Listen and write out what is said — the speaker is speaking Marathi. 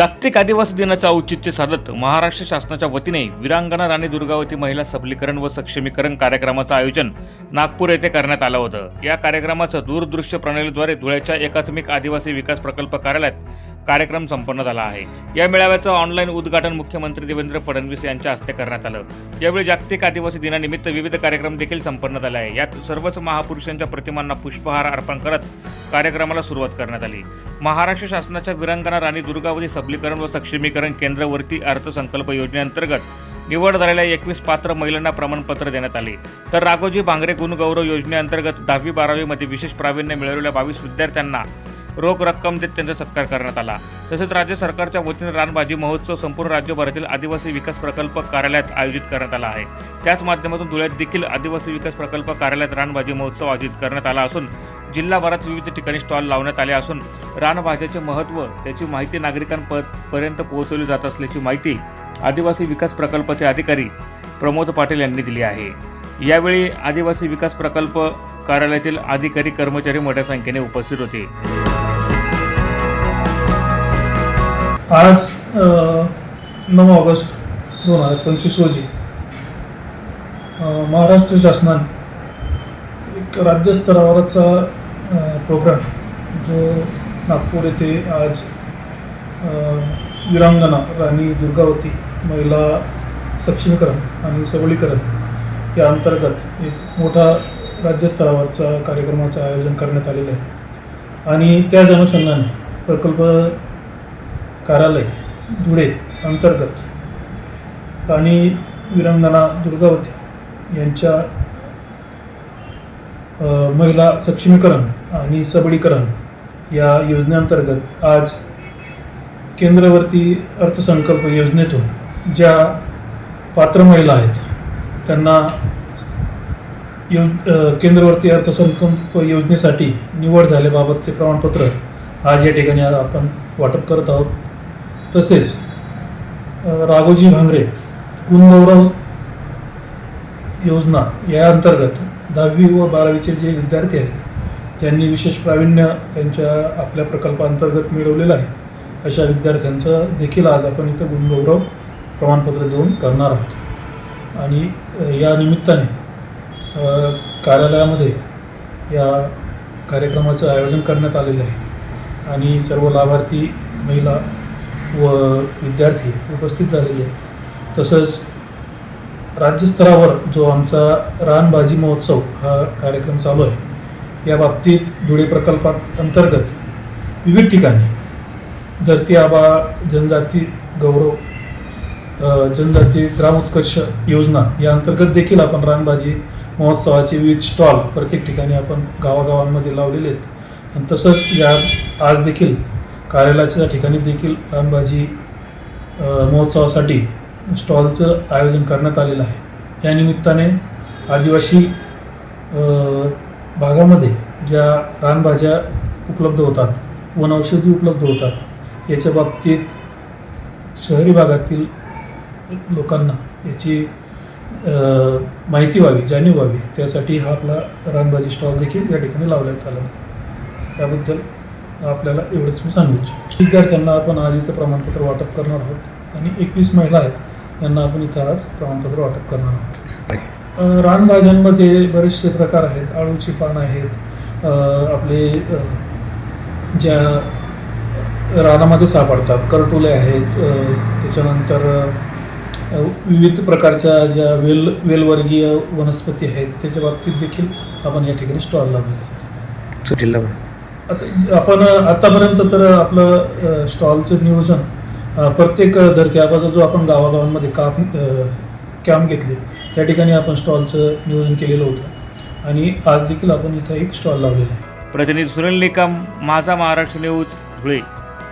जागतिक आदिवासी दिनाचं औचित्य साधत महाराष्ट्र शासनाच्या वतीने विरांगणा राणी दुर्गावती महिला सबलीकरण व सक्षमीकरण कार्यक्रमाचं आयोजन नागपूर येथे करण्यात आलं होतं. या कार्यक्रमाचं दूरदृश्य प्रणालीद्वारे धुळ्याच्या एकात्मिक आदिवासी विकास प्रकल्प कार्यालयात कार्यक्रम संपन्न झाला आहे. या मेळाव्याचं ऑनलाईन उद्घाटन मुख्यमंत्री देवेंद्र फडणवीस यांच्या हस्ते करण्यात आलं. यावेळी जागतिक आदिवासी दिनानिमित्त विविध कार्यक्रम देखील संपन्न झाले आहे यात सर्वच महापुरुषांच्या प्रतिमांना पुष्पहार अर्पण करत कार्यक्रमाला सुरुवात करण्यात आली. महाराष्ट्र शासनाच्या विरंगणा राणी दुर्गावती सबलीकरण व सक्षमीकरण केंद्रवरती अर्थसंकल्प योजनेअंतर्गत निवड झालेल्या एकवीस पात्र महिलांना प्रमाणपत्र देण्यात आले. तर राघोजी भांगरे गुणगौरव योजनेअंतर्गत दहावी बारावीमध्ये विशेष प्रावीण्य मिळवलेल्या बावीस विद्यार्थ्यांना रोख रक्कम देत त्यांचा सत्कार करण्यात आला. तसेच राज्य सरकारच्या वतीने रानबाजी महोत्सव संपूर्ण राज्यभरातील आदिवासी विकास प्रकल्प कार्यालयात आयोजित करण्यात आला आहे. त्याच माध्यमातून धुळ्यात देखील आदिवासी विकास प्रकल्प कार्यालयात रानभाजी महोत्सव आयोजित करण्यात आला असून जिल्हाभरात विविध ठिकाणी स्टॉल लावण्यात आले असून रानभाज्याचे महत्त्व त्याची माहिती नागरिकांपर्यंत पोहोचवली जात असल्याची माहिती आदिवासी विकास प्रकल्पाचे अधिकारी प्रमोद पाटील यांनी दिली आहे. यावेळी आदिवासी विकास प्रकल्प कार्यालयातील अधिकारी कर्मचारी मोठ्या संख्येने उपस्थित होते. आज नऊ ऑगस्ट दोन हजार पंचवीस रोजी महाराष्ट्र शासनाने एक राज्यस्तरावरचा प्रोग्राम जो नागपूर येथे आज विरांगणा राणी दुर्गावती महिला सक्षमीकरण आणि सबलीकरण या अंतर्गत एक मोठा राज्यस्तरावरचा कार्यक्रमाचं आयोजन करण्यात आलेलं आहे. आणि त्याच अनुषंगाने प्रकल्प कार्यालय धुळे अंतर्गत राणी वीरांगणा दुर्गावती यांच्या महिला सक्षमीकरण आणि सबलीकरण या योजनेअंतर्गत आज केंद्रवर्ती अर्थसंकल्प योजनेतून ज्या पात्र महिला आहेत त्यांना यो केंद्रवर्ती अर्थसंकल्प योजनेसाठी निवड झाल्याबाबतचे प्रमाणपत्र आज या ठिकाणी आज आपण वाटप करत आहोत. तसेच राघोजी भांगरे गुणगौरव योजना या अंतर्गत दहावी व बारावीचे जे विद्यार्थी आहेत ज्यांनी विशेष प्रावीण्य त्यांच्या आपल्या प्रकल्पांतर्गत मिळवलेलं आहे अशा विद्यार्थ्यांचं देखील आज आपण इथं गुणगौरव प्रमाणपत्र देऊन करणार आहोत. आणि या निमित्ताने कार्यालयामध्ये या कार्यक्रमाचं आयोजन करण्यात आलेलं आहे. आणि सर्व लाभार्थी महिला व विद्यार्थी उपस्थित झालेले आहेत. तसंच राज्यस्तरावर जो आमचा रानबाजी महोत्सव हा कार्यक्रम चालू आहे या बाबतीत धुळे प्रकल्पात अंतर्गत विविध ठिकाणी धरती आबा जनजाती गौरव जनजाती ग्राम उत्कर्ष योजना या अंतर्गत देखील आपण रानबाजी महोत्सवाचे विविध स्टॉल प्रत्येक ठिकाणी आपण गावागावांमध्ये लावलेले आहेत. आणि तसंच या आज देखील कार्यालयाच्या ठिकाणी देखील रानबाजी महोत्सवासाठी स्टॉलचं आयोजन करण्यात आलेलं आहे. या निमित्ताने आदिवासी भागामध्ये ज्या रानभाज्या उपलब्ध होतात वनौषधी उपलब्ध होतात याच्या बाबतीत शहरी भागातील लोकांना याची माहिती व्हावी जाणीव व्हावी. त्यासाठी हा आपला रानबाजी स्टॉल देखील या ठिकाणी लावण्यात आला. त्याबद्दल आपल्याला एवढंच मी सांगू इच्छितो. विद्यार्थ्यांना आपण आज इथं प्रमाणपत्र वाटप करणार आहोत आणि एकवीस महिला आहेत यांना आपण इथं आज प्रमाणपत्र वाटप करणार आहोत. रानभाज्यांमध्ये बरेचसे प्रकार आहेत. आळूची पान आहेत. आपले ज्या रानामध्ये सापडतात. करटुले आहेत. त्याच्यानंतर विविध प्रकारच्या ज्या वेल वेलवर्गीय वनस्पती आहेत त्याच्या बाबतीत देखील आपण या ठिकाणी स्टॉल लावलेले जिल्हा आता आपण आतापर्यंत तर आपलं स्टॉलचं नियोजन प्रत्येक धरती आबाचा जो आपण गावागावांमध्ये काम कॅम्प घेतले त्या ठिकाणी आपण स्टॉलचं नियोजन केलेलं होतं. आणि आज देखील आपण इथं एक स्टॉल लावलेला आहे. प्रतिनिधी सुनील निकम माझा महाराष्ट्र न्यूज धुळे.